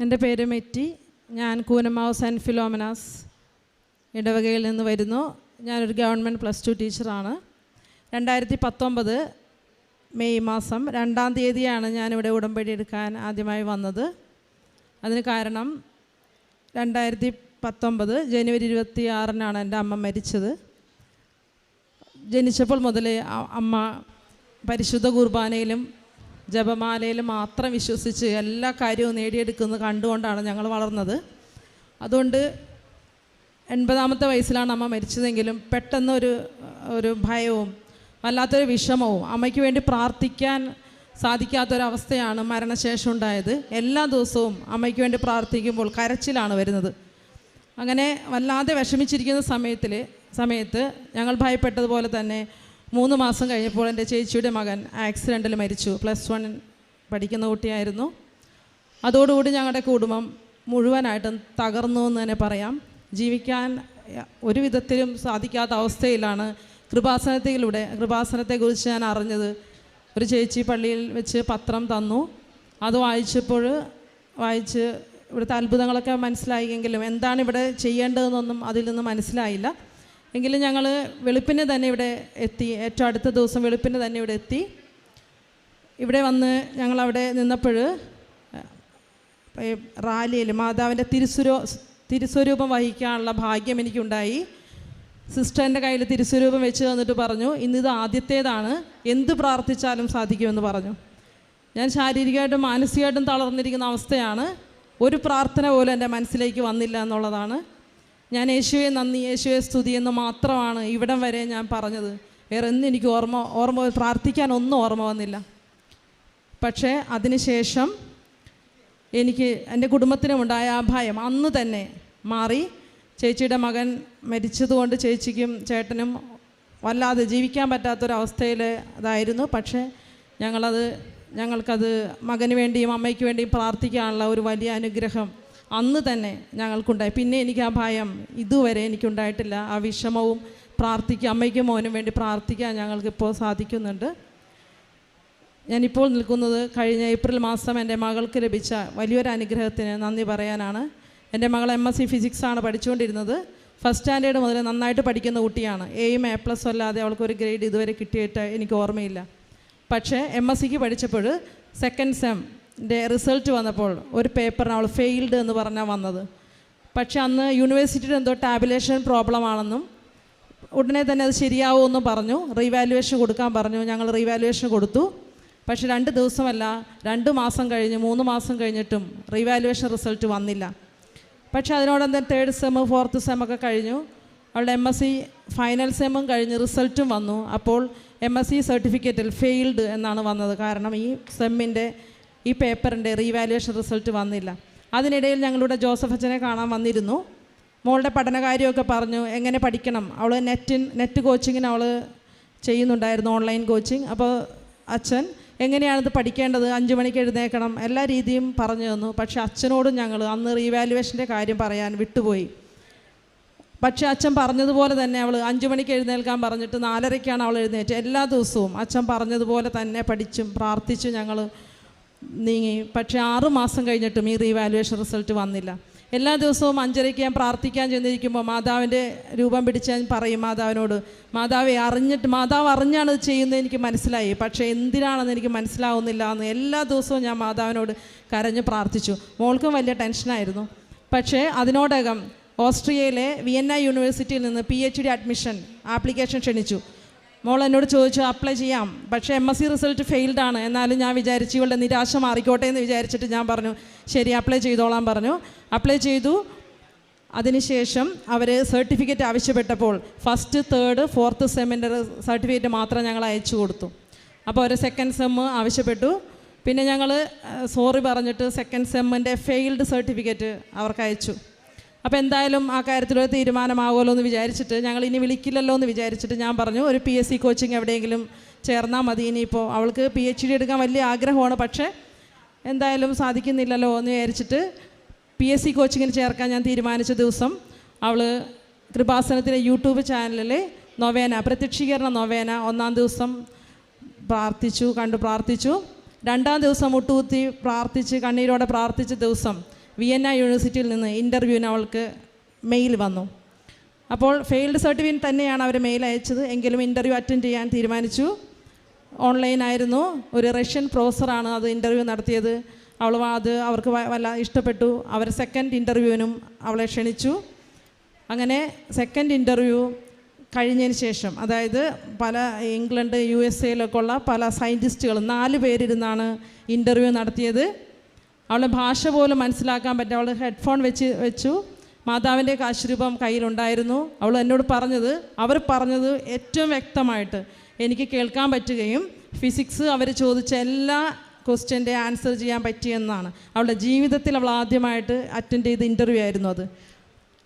എന്റെ പേര് മെറ്റി. ഞാൻ കൂനമാവ് സെന്റ് ഫിലോമനാസ് ഇടവകയിൽ നിന്ന് വരുന്നു. ഞാനൊരു ഗവൺമെന്റ് പ്ലസ് ടു ടീച്ചറാണ്. രണ്ടായിരത്തി പത്തൊമ്പത് മെയ് മാസം രണ്ടാം തീയതിയാണ് ഞാനിവിടെ ഉടമ്പടി എടുക്കാൻ ആദ്യമായി വന്നത്. അതിന് കാരണം രണ്ടായിരത്തി പത്തൊമ്പത് ജനുവരി ഇരുപത്തി ആറിനാണ് എന്റെ അമ്മ മരിച്ചത്. ജനിച്ചപ്പോൾ മുതലേ അമ്മ പരിശുദ്ധ കുർബാനയിലും ജപമാലയിലും മാത്രം വിശ്വസിച്ച് എല്ലാ കാര്യവും നേടിയെടുക്കുന്നത് കണ്ടുകൊണ്ടാണ് ഞങ്ങൾ വളർന്നത്. അതുകൊണ്ട് എൺപതാമത്തെ വയസ്സിലാണ് അമ്മ മരിച്ചതെങ്കിലും പെട്ടെന്നൊരു ഒരു ഭയവും വല്ലാത്തൊരു വിഷമവും അമ്മയ്ക്ക് വേണ്ടി പ്രാർത്ഥിക്കാൻ സാധിക്കാത്തൊരവസ്ഥയാണ് മരണശേഷം ഉണ്ടായത്. എല്ലാ ദിവസവും അമ്മയ്ക്ക് വേണ്ടി പ്രാർത്ഥിക്കുമ്പോൾ കരച്ചിലാണ് വരുന്നത്. അങ്ങനെ വല്ലാതെ വിഷമിച്ചിരിക്കുന്ന സമയത്തിൽ സമയത്ത് ഞങ്ങൾ ഭയപ്പെട്ടതുപോലെ തന്നെ മൂന്ന് മാസം കഴിഞ്ഞപ്പോൾ എന്റെ ചേച്ചിയുടെ മകൻ ആക്സിഡന്റിൽ മരിച്ചു. പ്ലസ് വൺ പഠിക്കുന്ന കുട്ടിയായിരുന്നു. അതോടുകൂടി ഞങ്ങളുടെ കുടുംബം മുഴുവനായിട്ടും തകർന്നു എന്ന് തന്നെ പറയാം. ജീവിക്കാൻ ഒരു വിധത്തിലും സാധിക്കാത്ത അവസ്ഥയിലാണ് കൃപാസനത്തിലൂടെ കൃപാസനത്തെക്കുറിച്ച് ഞാൻ അറിഞ്ഞത്. ഒരു ചേച്ചി പള്ളിയിൽ വെച്ച് പത്രം തന്നു. അത് വായിച്ചപ്പോൾ വായിച്ച് ഇവിടുത്തെ അത്ഭുതങ്ങളൊക്കെ മനസ്സിലായെങ്കിലും എന്താണ് ഇവിടെ ചെയ്യേണ്ടതെന്നൊന്നും അതിൽ നിന്ന് മനസ്സിലായില്ല. എങ്കിലും ഞങ്ങൾ വെളുപ്പിന് തന്നെ ഇവിടെ എത്തി ഏറ്റവും അടുത്ത ദിവസം വെളുപ്പിന് തന്നെ ഇവിടെ എത്തി. ഇവിടെ വന്ന് ഞങ്ങളവിടെ നിന്നപ്പോൾ റാലിയിൽ മാതാവിന്റെ തിരുസ്വരൂ തിരുസ്വരൂപം വഹിക്കാനുള്ള ഭാഗ്യം എനിക്കുണ്ടായി. സിസ്റ്ററിന്റെ കയ്യിൽ തിരുസ്വരൂപം വെച്ച് തന്നിട്ട് പറഞ്ഞു ഇന്നിത് ആദ്യത്തേതാണ്. എന്ത് പ്രാർത്ഥിച്ചാലും സാധിക്കുമെന്ന് പറഞ്ഞു. ഞാൻ ശാരീരികമായിട്ടും മാനസികമായിട്ടും തളർന്നിരിക്കുന്ന അവസ്ഥയാണ്. ഒരു പ്രാർത്ഥന പോലും എന്റെ മനസ്സിലേക്ക് വന്നില്ല എന്നുള്ളതാണ്. ഞാൻ യേശുവെ നന്ദി. യേശുവെ സ്തുതി എന്ന് മാത്രമാണ് ഇവിടം വരെ ഞാൻ പറഞ്ഞത്. വേറെ ഒന്നും എനിക്ക് ഓർമ്മ ഓർമ്മ പ്രാർത്ഥിക്കാൻ ഒന്നും ഓർമ്മ വന്നില്ല. പക്ഷേ അതിനുശേഷം എനിക്ക് എന്റെ കുടുംബത്തിനുമുണ്ടായ ആ ഭയം അന്ന് തന്നെ മാറി. ചേച്ചിയുടെ മകൻ മരിച്ചതുകൊണ്ട് ചേച്ചിക്കും ചേട്ടനും വല്ലാതെ ജീവിക്കാൻ പറ്റാത്തൊരവസ്ഥയിൽ അതായിരുന്നു. പക്ഷേ ഞങ്ങളത് ഞങ്ങൾക്കത് മകന് വേണ്ടിയും അമ്മയ്ക്ക് വേണ്ടിയും പ്രാർത്ഥിക്കാനുള്ള ഒരു വലിയ അനുഗ്രഹം അന്ന് തന്നെ ഞങ്ങൾക്കുണ്ടായി. പിന്നെ എനിക്ക് ആ ഭയം ഇതുവരെ എനിക്കുണ്ടായിട്ടില്ല. ആ വിഷമവും പ്രാർത്ഥിക്കുക അമ്മയ്ക്കും മോനും വേണ്ടി പ്രാർത്ഥിക്കാൻ ഞങ്ങൾക്കിപ്പോൾ സാധിക്കുന്നുണ്ട്. ഞാനിപ്പോൾ നിൽക്കുന്നത് കഴിഞ്ഞ ഏപ്രിൽ മാസം എന്റെ മകൾക്ക് ലഭിച്ച വലിയൊരു അനുഗ്രഹത്തിന് നന്ദി പറയാനാണ്. എന്റെ മകൾ എം എസ് സി പഠിച്ചുകൊണ്ടിരുന്നത്. ഫസ്റ്റ് സ്റ്റാൻഡേർഡ് മുതൽ നന്നായിട്ട് പഠിക്കുന്ന കുട്ടിയാണ്. എയും എ പ്ലസ് അല്ലാതെ അവൾക്കൊരു ഗ്രേഡ് ഇതുവരെ കിട്ടിയിട്ട് എനിക്ക് ഓർമ്മയില്ല. പക്ഷേ എം എസ് സിക്ക് പഠിച്ചപ്പോൾ സെക്കൻഡ് സെമ്മിന്റെ റിസൾട്ട് വന്നപ്പോൾ ഒരു പേപ്പറിന് അവൾ ഫെയിൽഡ് എന്ന് പറഞ്ഞാൽ വന്നത്. പക്ഷെ അന്ന് യൂണിവേഴ്സിറ്റിയുടെ എന്തോ ടാബുലേഷൻ പ്രോബ്ലം ആണെന്നും ഉടനെ തന്നെ അത് ശരിയാവുമെന്നും പറഞ്ഞു. റീവാലുവേഷൻ കൊടുക്കാൻ പറഞ്ഞു. ഞങ്ങൾ റീവാലുവേഷൻ കൊടുത്തു. പക്ഷെ രണ്ട് ദിവസമല്ല രണ്ട് മാസം കഴിഞ്ഞ് മൂന്ന് മാസം കഴിഞ്ഞിട്ടും റീവാലുവേഷൻ റിസൾട്ട് വന്നില്ല. പക്ഷെ അതിനോടൊപ്പം തേർഡ് സെമ്മ് ഫോർത്ത് സെമ്മൊക്കെ കഴിഞ്ഞു. അവളുടെ എം എസ് സി ഫൈനൽ സെമ്മും കഴിഞ്ഞ് റിസൾട്ടും വന്നു. അപ്പോൾ എം എസ് സി സർട്ടിഫിക്കറ്റിൽ ഫെയിൽഡ് എന്നാണ് വന്നത്. കാരണം ഈ സെമ്മിന്റെ ഈ പേപ്പറിന്റെ റീവാലുവേഷൻ റിസൾട്ട് വന്നില്ല. അതിനിടയിൽ ഞങ്ങളുടെ ജോസഫ് അച്ഛനെ കാണാൻ വന്നിരുന്നു. മോളുടെ പഠനകാര്യമൊക്കെ പറഞ്ഞു എങ്ങനെ പഠിക്കണം? അവൾ നെറ്റിൻ നെറ്റ് കോച്ചിങ്ങിന് അവൾ ചെയ്യുന്നുണ്ടായിരുന്നു ഓൺലൈൻ കോച്ചിങ് അപ്പോൾ അച്ഛൻ എങ്ങനെയാണിത് പഠിക്കേണ്ടത്? അഞ്ച് മണിക്ക് എഴുന്നേക്കണം എല്ലാ രീതിയും പറഞ്ഞു തന്നു. പക്ഷേ അച്ഛനോടും ഞങ്ങൾ അന്ന് റീവാലുവേഷന്റെ കാര്യം പറയാൻ വിട്ടുപോയി. പക്ഷേ അച്ഛൻ പറഞ്ഞതുപോലെ തന്നെ അവൾ അഞ്ച് മണിക്ക് എഴുന്നേൽക്കാൻ പറഞ്ഞിട്ട് നാലരയ്ക്കാണ് അവൾ എഴുന്നേറ്റ്. എല്ലാ ദിവസവും അച്ഛൻ പറഞ്ഞതുപോലെ തന്നെ പഠിച്ചും പ്രാർത്ഥിച്ചും ഞങ്ങൾ നീങ്ങി. പക്ഷേ ആറ് മാസം കഴിഞ്ഞിട്ടും ഈ റീവാലുവേഷൻ റിസൾട്ട് വന്നില്ല. എല്ലാ ദിവസവും അഞ്ചരയ്ക്ക് ഞാൻ പ്രാർത്ഥിക്കാൻ ചെന്നിരിക്കുമ്പോൾ മാതാവിന്റെ രൂപം പിടിച്ച് ഞാൻ പറയും മാതാവിനോട് മാതാവെ അറിഞ്ഞിട്ട് മാതാവ് അറിഞ്ഞാണ് ഇത് ചെയ്യുന്നത് എനിക്ക് മനസ്സിലായി. പക്ഷേ എന്തിനാണെന്ന് എനിക്ക് മനസ്സിലാവുന്നില്ല എന്ന് എല്ലാ ദിവസവും ഞാൻ മാതാവിനോട് കരഞ്ഞ് പ്രാർത്ഥിച്ചു. മോൾക്കും വലിയ ടെൻഷനായിരുന്നു പക്ഷേ അതിനോടകം ഓസ്ട്രിയയിലെ വിയന്ന യൂണിവേഴ്സിറ്റിയിൽ നിന്ന് P H D admission application ക്ഷണിച്ചു. മോൾ എന്നോട് ചോദിച്ചു അപ്ലൈ ചെയ്യാം. പക്ഷേ M S C result failed ആണ്. എന്നാലും ഞാൻ വിചാരിച്ചു ഇവളുടെ നിരാശ മാറിക്കോട്ടെ എന്ന് വിചാരിച്ചിട്ട് ഞാൻ പറഞ്ഞു ശരി അപ്ലൈ ചെയ്തോളാം പറഞ്ഞു. അപ്ലൈ ചെയ്തു. അതിനുശേഷം അവർ സർട്ടിഫിക്കറ്റ് ആവശ്യപ്പെട്ടപ്പോൾ ഫസ്റ്റ് തേർഡ് ഫോർത്ത് സെമ്മിന്റെ സർട്ടിഫിക്കറ്റ് മാത്രം ഞങ്ങൾ അയച്ചു കൊടുത്തു. അപ്പോൾ ഒരു സെക്കൻഡ് സെമ്മ് ആവശ്യപ്പെട്ടു. പിന്നെ ഞങ്ങൾ സോറി പറഞ്ഞിട്ട് സെക്കൻഡ് സെമ്മിന്റെ ഫെയിൽഡ് സർട്ടിഫിക്കറ്റ് അവർക്ക് അയച്ചു. അപ്പോൾ എന്തായാലും ആ കാര്യത്തിലൊരു തീരുമാനമാകുമല്ലോ എന്ന് വിചാരിച്ചിട്ട് ഞങ്ങൾ ഇനി വിളിക്കില്ലല്ലോ എന്ന് വിചാരിച്ചിട്ട് ഞാൻ പറഞ്ഞു. ഒരു പി എസ് സി കോച്ചിങ് എവിടെയെങ്കിലും ചേർന്നാൽ മതി. ഇനിയിപ്പോൾ അവൾക്ക് പി എച്ച് ഡി എടുക്കാൻ വലിയ ആഗ്രഹമാണ്. പക്ഷേ എന്തായാലും സാധിക്കുന്നില്ലല്ലോ എന്ന് വിചാരിച്ചിട്ട് പി എസ് സി കോച്ചിങ്ങിന് ചേർക്കാൻ ഞാൻ തീരുമാനിച്ച ദിവസം അവൾ കൃപാസനത്തിലെ യൂട്യൂബ് ചാനലിൽ നൊവേന പ്രത്യക്ഷീകരണ നൊവേന ഒന്നാം ദിവസം പ്രാർത്ഥിച്ചു കണ്ടു പ്രാർത്ഥിച്ചു. രണ്ടാം ദിവസം മുട്ടുകുത്തി പ്രാർത്ഥിച്ച് കണ്ണീരോടെ പ്രാർത്ഥിച്ച ദിവസം വിയന്ന യൂണിവേഴ്സിറ്റിയിൽ നിന്ന് ഇന്റർവ്യൂവിന് അവൾക്ക് മെയിൽ വന്നു. അപ്പോൾ ഫെയിൽഡ് സർട്ടിഫിക്കറ്റ് തന്നെയാണ് അവർ മെയിൽ അയച്ചത്. എങ്കിലും ഇന്റർവ്യൂ അറ്റൻഡ് ചെയ്യാൻ തീരുമാനിച്ചു. ഓൺലൈനായിരുന്നു ഒരു റഷ്യൻ പ്രൊഫസറാണ് അത് ഇന്റർവ്യൂ നടത്തിയത്. അവൾ അത് അവർക്ക് വല്ല ഇഷ്ടപ്പെട്ടു. അവർ സെക്കൻഡ് ഇന്റർവ്യൂവിനും അവളെ ക്ഷണിച്ചു. അങ്ങനെ സെക്കൻഡ് ഇന്റർവ്യൂ കഴിഞ്ഞതിന് ശേഷം അതായത് പല ഇംഗ്ലണ്ട് യു എസ് എയിലൊക്കെ ഉള്ള പല സയന്റിസ്റ്റുകളും നാല് പേരിരുന്നാണ് ഇന്റർവ്യൂ നടത്തിയത്. അവളുടെ ഭാഷ പോലും മനസ്സിലാക്കാൻ പറ്റും അവൾ ഹെഡ്ഫോൺ വെച്ച് വെച്ചു. മാതാവിന്റെ കാശുരൂപം കയ്യിലുണ്ടായിരുന്നു. അവൾ എന്നോട് പറഞ്ഞത് അവർ പറഞ്ഞത് ഏറ്റവും വ്യക്തമായിട്ട് എനിക്ക് കേൾക്കാൻ പറ്റുകയും ഫിസിക്സ് അവർ ചോദിച്ച എല്ലാ ക്വസ്റ്റ്യന്റെ ആൻസർ ചെയ്യാൻ പറ്റിയെന്നാണ് അവളുടെ ജീവിതത്തിൽ അവൾ ആദ്യമായിട്ട് അറ്റൻഡ് ചെയ്ത ഇന്റർവ്യൂ ആയിരുന്നു അത്.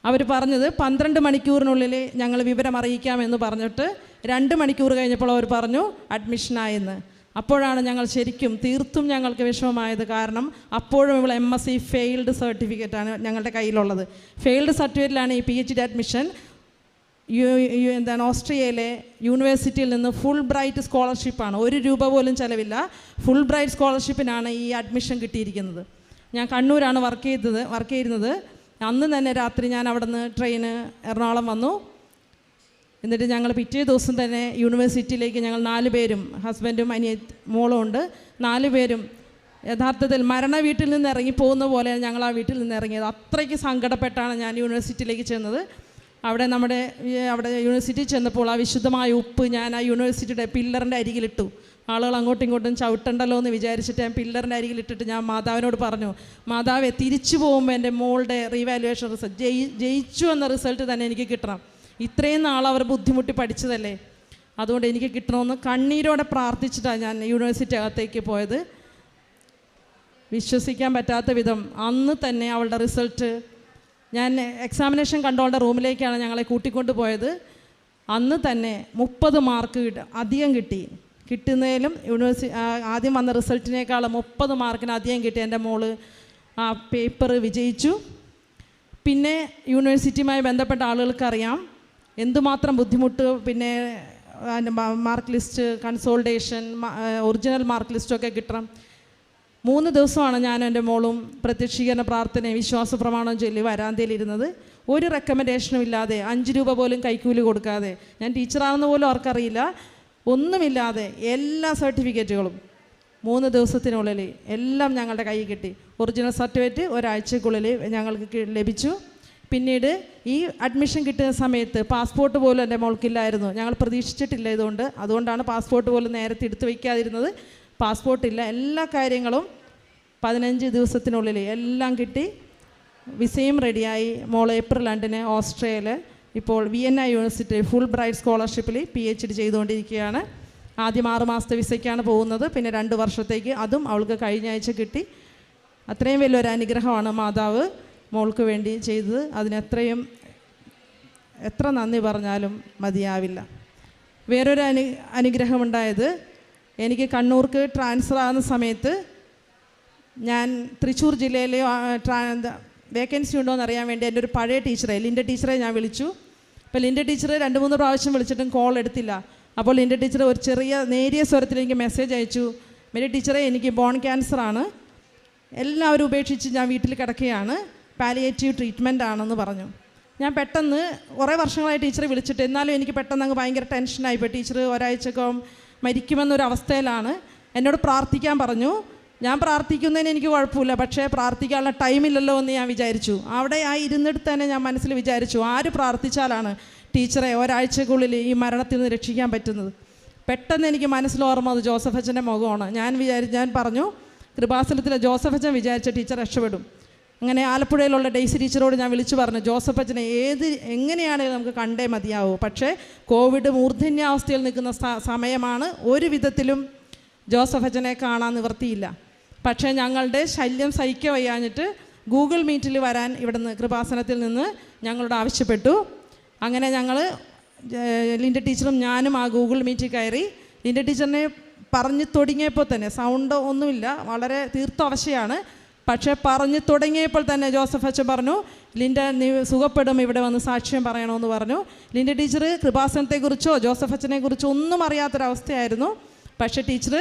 അവർ പറഞ്ഞത് പന്ത്രണ്ട് മണിക്കൂറിനുള്ളിൽ ഞങ്ങൾ വിവരം അറിയിക്കാമെന്ന് പറഞ്ഞിട്ട് രണ്ട് മണിക്കൂർ കഴിഞ്ഞപ്പോൾ അവർ പറഞ്ഞു അഡ്മിഷനായെന്ന് അപ്പോഴാണ് ഞങ്ങൾ ശരിക്കും തീർത്തും ഞങ്ങൾക്ക് വിഷമമായത് കാരണം അപ്പോഴും ഇവിടെ എം എസ് സി ഫെയിൽഡ് സർട്ടിഫിക്കറ്റാണ് ഞങ്ങളുടെ കയ്യിലുള്ളത്. ഫെയിൽഡ് സർട്ടിഫിക്കറ്റിലാണ് ഈ പി എച്ച് ഡി അഡ്മിഷൻ യു എന്താണ് ഓസ്ട്രിയയിലെ യൂണിവേഴ്സിറ്റിയിൽ നിന്ന് ഫുൾ ബ്രൈറ്റ് സ്കോളർഷിപ്പാണ് ഒരു രൂപ പോലും ചിലവില്ല. ഫുൾ ബ്രൈറ്റ് സ്കോളർഷിപ്പിനാണ് ഈ അഡ്മിഷൻ കിട്ടിയിരിക്കുന്നത്. ഞാൻ കണ്ണൂരാണ് വർക്ക് ചെയ്തത് വർക്ക് ചെയ്യുന്നത് അന്ന് തന്നെ രാത്രി ഞാൻ അവിടെ നിന്ന് ട്രെയിന് എറണാകുളം വന്നു. എന്നിട്ട് ഞങ്ങൾ പിറ്റേ ദിവസം തന്നെ യൂണിവേഴ്സിറ്റിയിലേക്ക് ഞങ്ങൾ നാല് പേരും ഹസ്ബൻഡും അനിയ മോളും ഉണ്ട്. നാല് പേരും യഥാർത്ഥത്തിൽ മരണ വീട്ടിൽ നിന്ന് ഇറങ്ങി പോകുന്ന പോലെ ഞങ്ങൾ ആ വീട്ടിൽ നിന്ന് ഇറങ്ങിയത്. അത്രയ്ക്ക് സങ്കടപ്പെട്ടാണ് ഞാൻ യൂണിവേഴ്സിറ്റിയിലേക്ക് ചെന്നത്. അവിടെ നമ്മുടെ അവിടെ യൂണിവേഴ്സിറ്റി ചെന്നപ്പോൾ ആ വിശുദ്ധമായ ഉപ്പ് ഞാൻ ആ യൂണിവേഴ്സിറ്റിയുടെ പില്ലറിന്റെ അരികിലിട്ടു. ആളുകൾ അങ്ങോട്ടും ഇങ്ങോട്ടും ചവിട്ടണ്ടല്ലോ എന്ന് വിചാരിച്ചിട്ട് ഞാൻ പില്ലറിന്റെ അരികിലിട്ടിട്ട് ഞാൻ മാതാവിനോട് പറഞ്ഞു മാതാവെ തിരിച്ചു പോകുമ്പോൾ എന്റെ മോളുടെ റീവാലുവേഷൻ റിസൾട്ട് ജയി ജയിച്ചു എന്ന റിസൾട്ട് തന്നെ എനിക്ക് കിട്ടണം. ഇത്രയും നാൾ അവർ ബുദ്ധിമുട്ടി പഠിച്ചതല്ലേ? അതുകൊണ്ട് എനിക്ക് കിട്ടണമെന്ന് കണ്ണീരോടെ പ്രാർത്ഥിച്ചിട്ടാണ് ഞാൻ യൂണിവേഴ്സിറ്റി അകത്തേക്ക് പോയത്. വിശ്വസിക്കാൻ പറ്റാത്ത വിധം അന്ന് തന്നെ അവളുടെ റിസൾട്ട് ഞാൻ എക്സാമിനേഷൻ കണ്ടവളുടെ റൂമിലേക്കാണ് ഞങ്ങളെ കൂട്ടിക്കൊണ്ട് പോയത്. അന്ന് തന്നെ മുപ്പത് മാർക്ക് അധികം കിട്ടി. കിട്ടുന്നതിലും യൂണിവേഴ്സിറ്റി ആദ്യം വന്ന റിസൾട്ടിനേക്കാളും മുപ്പത് മാർക്കിന് അധികം കിട്ടി. എന്റെ മോൾ ആ പേപ്പർ വിജയിച്ചു. പിന്നെ യൂണിവേഴ്സിറ്റിയുമായി ബന്ധപ്പെട്ട ആളുകൾക്കറിയാം. എന്തുമാത്രം ബുദ്ധിമുട്ട് പിന്നെ mark list consultation original mark ലിസ്റ്റൊക്കെ കിട്ടണം. മൂന്ന് ദിവസമാണ് ഞാൻ എന്റെ മോളും പ്രത്യക്ഷീകരണ പ്രാർത്ഥനയും വിശ്വാസ പ്രമാണവും ചൊല്ലി വരാന്തയിലിരുന്നത്. ഒരു റെക്കമെൻഡേഷനും ഇല്ലാതെ അഞ്ച് രൂപ പോലും കൈക്കൂലി കൊടുക്കാതെ. ഞാൻ ടീച്ചറാണെന്ന് പോലും അവർക്കറിയില്ല. ഒന്നുമില്ലാതെ എല്ലാ സർട്ടിഫിക്കറ്റുകളും മൂന്ന് ദിവസത്തിനുള്ളിൽ എല്ലാം ഞങ്ങളുടെ കയ്യിൽ കിട്ടി. ഒറിജിനൽ സർട്ടിഫിക്കറ്റ് ഒരാഴ്ചക്കുള്ളിൽ ഞങ്ങൾക്ക് ലഭിച്ചു. പിന്നീട് ഈ അഡ്മിഷൻ കിട്ടുന്ന സമയത്ത് പാസ്പോർട്ട് പോലും എന്റെ മോൾക്കില്ലായിരുന്നു. ഞങ്ങൾ പ്രതീക്ഷിച്ചിട്ടില്ല ഇതുകൊണ്ട്. അതുകൊണ്ടാണ് പാസ്പോർട്ട് പോലും നേരത്തെ എടുത്തു വയ്ക്കാതിരുന്നത് പാസ്പോർട്ടില്ല എല്ലാ കാര്യങ്ങളും പതിനഞ്ച് ദിവസത്തിനുള്ളിൽ എല്ലാം കിട്ടി. വിസയും റെഡിയായി മോൾ ഏപ്രിൽ രണ്ടിന് ഓസ്ട്രേലിയയിൽ ഇപ്പോൾ V N I university fulbright സ്കോളർഷിപ്പിൽ P H D ചെയ്തുകൊണ്ടിരിക്കുകയാണ്. ആദ്യം ആറ് മാസത്തെ വിസയ്ക്കാണ് പോകുന്നത്. പിന്നെ രണ്ട് വർഷത്തേക്ക്. അതും അവൾക്ക് കഴിഞ്ഞ ആഴ്ച കിട്ടി. അത്രയും വലിയൊരു അനുഗ്രഹമാണ് മാതാവ്. മോൾക്ക് വേണ്ടി ചെയ്തത്. അതിനെത്രയും എത്ര നന്ദി പറഞ്ഞാലും മതിയാവില്ല. വേറൊരു അനു അനുഗ്രഹമുണ്ടായത് എനിക്ക് കണ്ണൂർക്ക് ട്രാൻസ്ഫർ ആകുന്ന സമയത്ത് ഞാൻ തൃശ്ശൂർ ജില്ലയിൽ വേക്കൻസി ഉണ്ടോ എന്ന് അറിയാൻ വേണ്ടി എന്റെ ഒരു പഴയ ടീച്ചറെ ലിന്റെ ടീച്ചറെ ഞാൻ വിളിച്ചു. അപ്പോൾ ലിന്റെ ടീച്ചറെ രണ്ട് മൂന്ന് പ്രാവശ്യം വിളിച്ചിട്ടും കോൾ എടുത്തില്ല. അപ്പോൾ ലിന്റെ ടീച്ചറെ ഒരു ചെറിയ നേരിയ സ്വരത്തിൽ എനിക്ക് മെസ്സേജ് അയച്ചു. മെരി ടീച്ചറെ എനിക്ക് ബോൺ ക്യാൻസറാണ് എല്ലാവരും ഉപേക്ഷിച്ച് ഞാൻ വീട്ടിൽ കിടക്കുകയാണ്. പാലിയേറ്റീവ് ട്രീറ്റ്മെന്റ് ആണെന്ന് പറഞ്ഞു. ഞാൻ പെട്ടെന്ന് കുറേ വർഷങ്ങളായി ടീച്ചറെ വിളിച്ചിട്ട് എന്നാലും എനിക്ക് പെട്ടെന്ന് അങ്ങ് ഭയങ്കര ടെൻഷനായിപ്പോയി ടീച്ചർ ഒരാഴ്ചക്കും മരിക്കുമെന്നൊരു അവസ്ഥയിലാണ് എന്നോട് പ്രാർത്ഥിക്കാൻ പറഞ്ഞു. ഞാൻ പ്രാർത്ഥിക്കുന്നതിന് എനിക്ക് കുഴപ്പമില്ല. പക്ഷേ പ്രാർത്ഥിക്കാനുള്ള ടൈമില്ലല്ലോ എന്ന് ഞാൻ വിചാരിച്ചു. അവിടെ ആ ഇരുന്നിടത്ത് തന്നെ ഞാൻ മനസ്സിൽ വിചാരിച്ചു. ആര് പ്രാർത്ഥിച്ചാലാണ് ടീച്ചറെ ഒരാഴ്ചക്കുള്ളിൽ ഈ മരണത്തിൽ നിന്ന് രക്ഷിക്കാൻ പറ്റുന്നത്? പെട്ടെന്ന് എനിക്ക് മനസ്സിൽ ഓർമ്മ അത് ജോസഫ് അച്ഛന്റെ മുഖമാണ്. ഞാൻ വിചാരി ഞാൻ പറഞ്ഞു കൃപാസനത്തിലെ ജോസഫ് അച്ഛൻ വിചാരിച്ച ടീച്ചർ രക്ഷപ്പെടും. അങ്ങനെ ആലപ്പുഴയിലുള്ള ഡെയ്സി ടീച്ചറോട് ഞാൻ വിളിച്ചു പറഞ്ഞു ജോസഫ് അച്ഛനെ ഏത് എങ്ങനെയാണെങ്കിലും നമുക്ക് കണ്ടേ മതിയാവൂ? പക്ഷേ കോവിഡ് മൂർധന്യാവസ്ഥയിൽ നിൽക്കുന്ന സമയമാണ് ഒരു വിധത്തിലും ജോസഫ് അച്ഛനെ കാണാൻ നിവർത്തിയില്ല. പക്ഷേ ഞങ്ങളുടെ ശല്യം സഹിക്ക വയ്യാഞ്ഞിട്ട് ഗൂഗിൾ മീറ്റിൽ വരാൻ ഇവിടുന്ന് കൃപാസനത്തിൽ നിന്ന് ഞങ്ങളോട് ആവശ്യപ്പെട്ടു. അങ്ങനെ ഞങ്ങൾ ലിന്റെ ടീച്ചറും ഞാനും ആ ഗൂഗിൾ മീറ്റിൽ കയറി. ലിന്റെ ടീച്ചറിനെ പറഞ്ഞു തുടങ്ങിയപ്പോൾ തന്നെ സൗണ്ട് ഒന്നുമില്ല വളരെ തീർത്ത അവശയാണ് പക്ഷേ പറഞ്ഞു തുടങ്ങിയപ്പോൾ തന്നെ ജോസഫ് അച്ഛൻ പറഞ്ഞു ലിൻഡ നീ സുഖപ്പെടും ഇവിടെ വന്ന് സാക്ഷ്യം പറയണമെന്ന് പറഞ്ഞു. ലിൻഡ ടീച്ചർ കൃപാസനത്തെക്കുറിച്ചോ ജോസഫ് അച്ഛനെ കുറിച്ചോ ഒന്നും അറിയാത്തൊരവസ്ഥയായിരുന്നു. പക്ഷേ ടീച്ചർ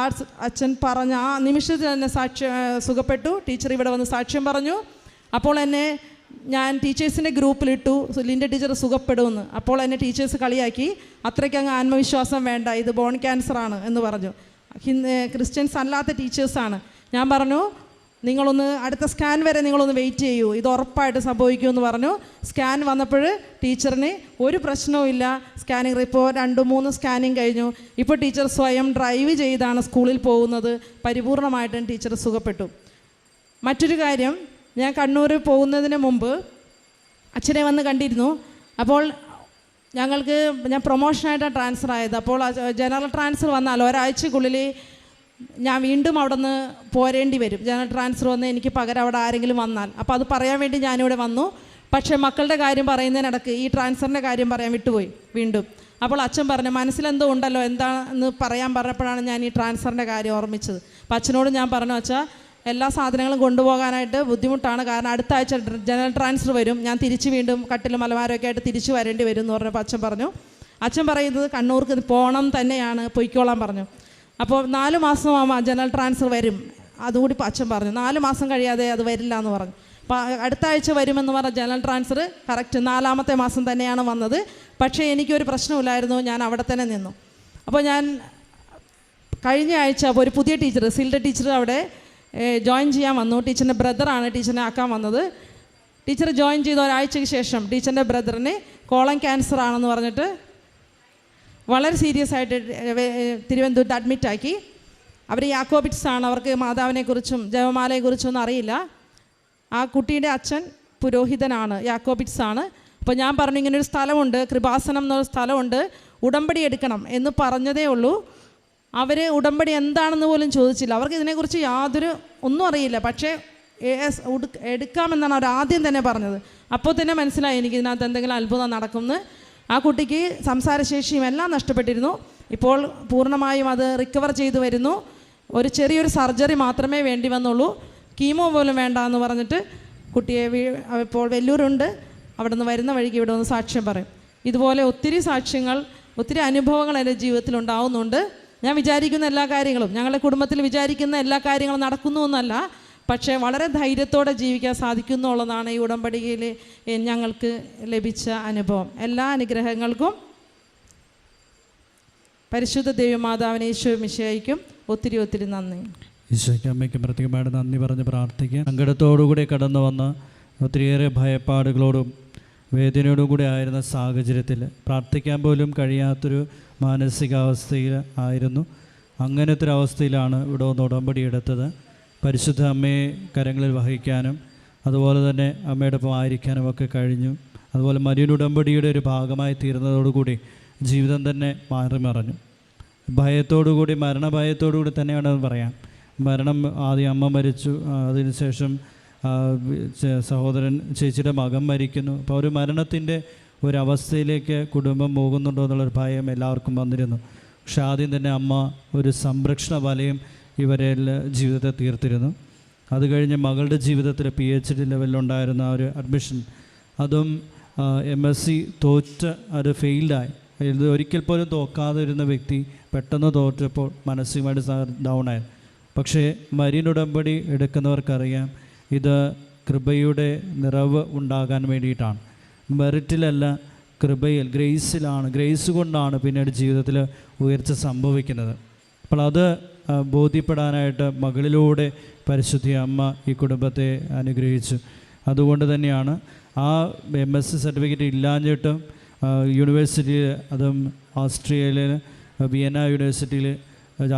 ആ അച്ഛൻ പറഞ്ഞ ആ നിമിഷത്തിൽ തന്നെ സാക്ഷ്യം സുഖപ്പെട്ടു. ടീച്ചർ ഇവിടെ വന്ന് സാക്ഷ്യം പറഞ്ഞു. അപ്പോൾ എന്നെ ഞാൻ ടീച്ചേഴ്സിന്റെ ഗ്രൂപ്പിലിട്ടു ലിൻഡ ടീച്ചർ സുഖപ്പെടുമെന്ന്. അപ്പോൾ എന്നെ ടീച്ചേഴ്സ് കളിയാക്കി അത്രയ്ക്ക് അങ്ങ് ആത്മവിശ്വാസം വേണ്ട ഇത് ബോൺ ക്യാൻസറാണ് എന്ന് പറഞ്ഞു. ക്രിസ്ത്യൻസ് അല്ലാത്ത ടീച്ചേഴ്സാണ്. ഞാൻ പറഞ്ഞു നിങ്ങളൊന്ന് അടുത്ത സ്കാൻ വരെ നിങ്ങളൊന്ന് വെയിറ്റ് ചെയ്യൂ. ഇത് ഉറപ്പായിട്ട് സംഭവിക്കുമെന്ന് പറഞ്ഞു. സ്കാൻ വന്നപ്പോൾ ടീച്ചറിന് ഒരു പ്രശ്നവും ഇല്ല. സ്കാനിങ് റിപ്പോർട്ട് രണ്ട് മൂന്ന് സ്കാനിങ് കഴിഞ്ഞു. ഇപ്പോൾ ടീച്ചർ സ്വയം ഡ്രൈവ് ചെയ്താണ് സ്കൂളിൽ പോകുന്നത്. പരിപൂർണമായിട്ടും ടീച്ചർ സുഖപ്പെട്ടു. മറ്റൊരു കാര്യം ഞാൻ കണ്ണൂർ പോകുന്നതിന് മുമ്പ് അച്ഛനെ വന്ന് കണ്ടിരുന്നു. അപ്പോൾ ഞങ്ങൾക്ക് ഞാൻ പ്രൊമോഷനായിട്ടാണ് ട്രാൻസ്ഫർ ആയത്. അപ്പോൾ ജനറൽ ട്രാൻസ്ഫർ വന്നാൽ ഒരാഴ്ചക്കുള്ളിൽ ഞാൻ വീണ്ടും അവിടെ നിന്ന് പോരേണ്ടി വരും. ജനറൽ ട്രാൻസ്ഫർ വന്ന് എനിക്ക് പകരം അവിടെ ആരെങ്കിലും വന്നാൽ. അപ്പോൾ അത് പറയാൻ വേണ്ടി ഞാനിവിടെ വന്നു. പക്ഷേ മക്കളുടെ കാര്യം പറയുന്നതിനിടക്ക് ഈ ട്രാൻസ്ഫറിന്റെ കാര്യം പറയാൻ വിട്ടുപോയി വീണ്ടും. അപ്പോൾ അച്ഛൻ പറഞ്ഞു മനസ്സിലെന്തോ ഉണ്ടല്ലോ എന്താണെന്ന് പറയാൻ പറഞ്ഞപ്പോഴാണ് ഞാൻ ഈ ട്രാൻസ്ഫറിന്റെ കാര്യം ഓർമ്മിച്ചത്. അപ്പോൾ അച്ഛനോട് ഞാൻ പറഞ്ഞു വെച്ചാൽ എല്ലാ സാധനങ്ങളും കൊണ്ടുപോകാനായിട്ട് ബുദ്ധിമുട്ടാണ്. കാരണം അടുത്ത ആഴ്ച ജനറൽ ട്രാൻസ്ഫർ വരും. ഞാൻ തിരിച്ച് വീണ്ടും കട്ടിലും മലമാരമൊക്കെ ആയിട്ട് തിരിച്ചു വരേണ്ടി വരും എന്ന് പറഞ്ഞപ്പോൾ അച്ഛൻ പറഞ്ഞു. അച്ഛൻ പറയുന്നത് കണ്ണൂർക്ക് പോകണം തന്നെയാണ് പൊയ്ക്കോളാൻ പറഞ്ഞു. അപ്പോൾ നാല് മാസം ആ ജനറൽ ട്രാൻസ്ഫർ വരും. അതുകൂടി അച്ഛൻ പറഞ്ഞു. നാല് മാസം കഴിയാതെ അത് വരില്ല എന്ന് പറഞ്ഞു. അപ്പോൾ അടുത്ത ആഴ്ച വരുമെന്ന് പറഞ്ഞ ജനറൽ ട്രാൻസ്ഫർ കറക്റ്റ് നാലാമത്തെ മാസം തന്നെയാണ് വന്നത്. പക്ഷേ എനിക്കൊരു പ്രശ്നമില്ലായിരുന്നു ഞാൻ അവിടെ തന്നെ നിന്നു. അപ്പോൾ ഞാൻ കഴിഞ്ഞ ആഴ്ച അപ്പോൾ ഒരു പുതിയ ടീച്ചർ സിൽഡ ടീച്ചർ അവിടെ ജോയിൻ ചെയ്യാൻ വന്നു. ടീച്ചറിന്റെ ബ്രദറാണ് ടീച്ചറിനെ ആക്കാൻ വന്നത്. ടീച്ചർ ജോയിൻ ചെയ്ത ഒരാഴ്ചയ്ക്ക് ശേഷം ടീച്ചറിന്റെ ബ്രദറിന് കോളം ക്യാൻസർ ആണെന്ന് പറഞ്ഞിട്ട് വളരെ സീരിയസ് ആയിട്ട് തിരുവനന്തപുരത്ത് അഡ്മിറ്റ് ആക്കി. അവർ യാക്കോബിറ്റ്സ് ആണ്. അവർക്ക് മാതാവിനെക്കുറിച്ചും ജപമാലയെക്കുറിച്ചും ഒന്നും അറിയില്ല. ആ കുട്ടിയുടെ അച്ഛൻ പുരോഹിതനാണ് യാക്കോബിറ്റ്സ് ആണ്. അപ്പോൾ ഞാൻ പറഞ്ഞു ഇങ്ങനെ ഒരു സ്ഥലമുണ്ട് കൃപാസനം എന്നൊരു സ്ഥലമുണ്ട് ഉടമ്പടി എടുക്കണം എന്ന് പറഞ്ഞതേ ഉള്ളൂ. അവർ ഉടമ്പടി എന്താണെന്ന് പോലും ചോദിച്ചില്ല. അവർക്ക് ഇതിനെക്കുറിച്ച് യാതൊരു ഒന്നും അറിയില്ല. പക്ഷേ എടുക്കാമെന്നാണ് അവർ ആദ്യം തന്നെ പറഞ്ഞത്. അപ്പോൾ തന്നെ മനസ്സിലായി എനിക്ക് ഇതിനകത്ത് എന്തെങ്കിലും അത്ഭുതം നടക്കുമെന്ന്. ആ കുട്ടിക്ക് സംസാരശേഷിയും എല്ലാം നഷ്ടപ്പെട്ടിരുന്നു. ഇപ്പോൾ പൂർണമായും അത് റിക്കവർ ചെയ്തു വരുന്നു. ഒരു ചെറിയൊരു സർജറി മാത്രമേ വേണ്ടി വന്നുള്ളൂ. കീമോ പോലും വേണ്ട എന്ന് പറഞ്ഞിട്ട് കുട്ടിയെ ഇപ്പോൾ വെല്ലൂരുണ്ട്. അവിടെ നിന്ന് വരുന്ന വഴിക്ക് ഇവിടെ ഒന്ന് സാക്ഷ്യം പറയും. ഇതുപോലെ ഒത്തിരി സാക്ഷ്യങ്ങൾ ഒത്തിരി അനുഭവങ്ങൾ എന്റെ ജീവിതത്തിൽ ഉണ്ടാവുന്നുണ്ട്. ഞാൻ വിചാരിക്കുന്ന എല്ലാ കാര്യങ്ങളും ഞങ്ങളുടെ കുടുംബത്തിൽ വിചാരിക്കുന്ന എല്ലാ കാര്യങ്ങളും നടക്കുന്നു എന്നല്ല. പക്ഷേ വളരെ ധൈര്യത്തോടെ ജീവിക്കാൻ സാധിക്കുന്നു എന്നുള്ളതാണ് ഈ ഉടമ്പടിയിൽ ഞങ്ങൾക്ക് ലഭിച്ച അനുഭവം. എല്ലാ അനുഗ്രഹങ്ങൾക്കും പരിശുദ്ധ ദേവമാതാവിനെ ഈശോ മിശയ്ക്കും ഒത്തിരി ഒത്തിരി നന്ദി. ഈശോയ്ക്ക് അമ്മയ്ക്കും പ്രത്യേകമായിട്ട് നന്ദി പറഞ്ഞ് പ്രാർത്ഥിക്കുക സങ്കടത്തോടുകൂടി കടന്നു വന്ന് ഒത്തിരിയേറെ ഭയപ്പാടുകളോടും വേദനയോടും കൂടി ആയിരുന്ന സാഹചര്യത്തിൽ പ്രാർത്ഥിക്കാൻ പോലും കഴിയാത്തൊരു മാനസികാവസ്ഥയിൽ ആയിരുന്നു. അങ്ങനത്തെ ഒരു അവസ്ഥയിലാണ് ഇവിടെ ഒന്ന് ഉടമ്പടി എടുത്തത്. പരിശുദ്ധ അമ്മയെ കരങ്ങളിൽ വഹിക്കാനും അതുപോലെ തന്നെ അമ്മയുടെ ഒപ്പം ആയിരിക്കാനും ഒക്കെ കഴിഞ്ഞു. അതുപോലെ മരിയനുടമ്പടിയുടെ ഒരു ഭാഗമായി തീർന്നതോടുകൂടി ജീവിതം തന്നെ മാറി മറഞ്ഞു. ഭയത്തോടുകൂടി മരണഭയത്തോടുകൂടി തന്നെയാണ് പറയാം മരണം ആദ്യം അമ്മ മരിച്ചു. അതിനുശേഷം സഹോദരൻ ചേച്ചിയുടെ മകൻ മരിക്കുന്നു. അപ്പോൾ ഒരു മരണത്തിന്റെ ഒരവസ്ഥയിലേക്ക് കുടുംബം പോകുന്നുണ്ടോ എന്നുള്ളൊരു ഭയം എല്ലാവർക്കും വന്നിരുന്നു. പക്ഷെ ആദ്യം തന്നെ അമ്മ ഒരു സംരക്ഷണ വലയം ഇവരെ ജീവിതത്തെ തീർത്തിരുന്നു. അത് കഴിഞ്ഞ് മകളുടെ ജീവിതത്തിൽ പി എച്ച് ഡി ലെവലിലുണ്ടായിരുന്ന ആ ഒരു അഡ്മിഷൻ അതും എം എസ് സി തോറ്റ് അത് ഫെയിൽഡായി ഇത് ഒരിക്കൽ പോലും തോക്കാതെ ഇരുന്ന വ്യക്തി പെട്ടെന്ന് തോറ്റപ്പോൾ മാനസികമായിട്ട് ഡൗൺ ആയി. പക്ഷേ മരീൻ ഉടമ്പടി എടുക്കുന്നവർക്കറിയാം ഇത് കൃപയുടെ നിറവ് ഉണ്ടാകാൻ വേണ്ടിയിട്ടാണ്. മെറിറ്റിലല്ല കൃപയിൽ ഗ്രേസിലാണ് ഗ്രേസ് കൊണ്ടാണ് പിന്നീട് ജീവിതത്തിൽ ഉയർച്ച സംഭവിക്കുന്നത്. അപ്പോൾ അത് ബോധ്യപ്പെടാനായിട്ട് മകളിലൂടെ പരിശുദ്ധി അമ്മ ഈ കുടുംബത്തെ അനുഗ്രഹിച്ചു. അതുകൊണ്ട് തന്നെയാണ് ആ എം എസ് സി സർട്ടിഫിക്കറ്റ് ഇല്ലാഞ്ഞിട്ടും യൂണിവേഴ്സിറ്റിയിൽ അതും ഓസ്ട്രിയയിൽ വിയന്ന യൂണിവേഴ്സിറ്റിയിൽ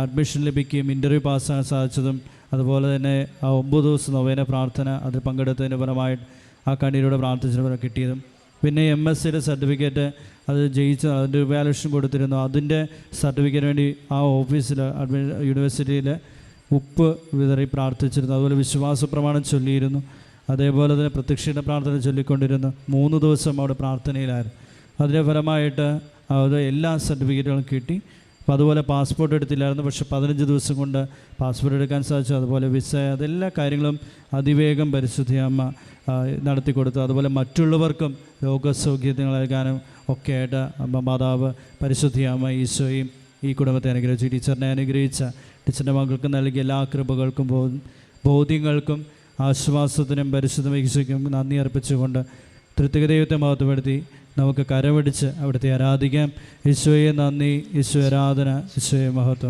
അഡ്മിഷൻ ലഭിക്കുകയും ഇന്റർവ്യൂ പാസ്സാകാൻ സാധിച്ചതും അതുപോലെ തന്നെ ആ ഒമ്പത് ദിവസം നൊവേന പ്രാർത്ഥന അതിൽ പങ്കെടുത്തതിന് ഫലമായിട്ട് ആ കണ്ണീരോടെ പ്രാർത്ഥിച്ചതിന് ഫലം കിട്ടിയതും പിന്നെ എം എസ് സിയുടെ സർട്ടിഫിക്കറ്റ് അത് ജയിച്ച അതിന്റെ വാലുവേഷൻ കൊടുത്തിരുന്നു. അതിന്റെ സർട്ടിഫിക്കറ്റിന് വേണ്ടി ആ ഓഫീസിൽ അഡ്മി യൂണിവേഴ്സിറ്റിയിൽ ഉപ്പ് വിതറി പ്രാർത്ഥിച്ചിരുന്നു. അതുപോലെ വിശ്വാസ പ്രമാണം ചൊല്ലിയിരുന്നു. അതേപോലെ തന്നെ പ്രത്യക്ഷയുടെ പ്രാർത്ഥന ചൊല്ലിക്കൊണ്ടിരുന്നു. മൂന്ന് ദിവസം അവിടെ പ്രാർത്ഥനയിലായിരുന്നു. അതിന്റെ ഫലമായിട്ട് അത് എല്ലാ സർട്ടിഫിക്കറ്റുകളും കിട്ടി. അപ്പോൾ അതുപോലെ പാസ്പോർട്ട് എടുത്തില്ലായിരുന്നു. പക്ഷെ പതിനഞ്ച് ദിവസം കൊണ്ട് പാസ്പോർട്ട് എടുക്കാൻ സാധിച്ചു. അതുപോലെ വിസ അതെല്ലാ കാര്യങ്ങളും അതിവേഗം പരിശുദ്ധി അമ്മ ആ, നടത്തി കൊടുത്തു അതുപോലെ മറ്റുള്ളവർക്കും രോഗസൗഖ്യങ്ങൾ നൽകാനും ഒക്കെയായിട്ട് മാതാവ് പരിശുദ്ധിയാമ ഈശോയും ഈ കുടുംബത്തെ അനുഗ്രഹിച്ചു. ടീച്ചറിനെ അനുഗ്രഹിച്ച ടീച്ചറിന്റെ മകൾക്ക് നൽകിയ എല്ലാ കൃപകൾക്കും ബോധ്യങ്ങൾക്കും ആശ്വാസത്തിനും പരിശുദ്ധ ഈശോയ്ക്കും നന്ദി അർപ്പിച്ചുകൊണ്ട് തൃത്തിക ദൈവത്തെ മഹത്വപ്പെടുത്തി നമുക്ക് കരമടിച്ച് അവിടുത്തെ ആരാധിക്കാം. ഈശോയെ നന്ദി ഈശോ ആരാധന ഈശോയെ മഹത്വം.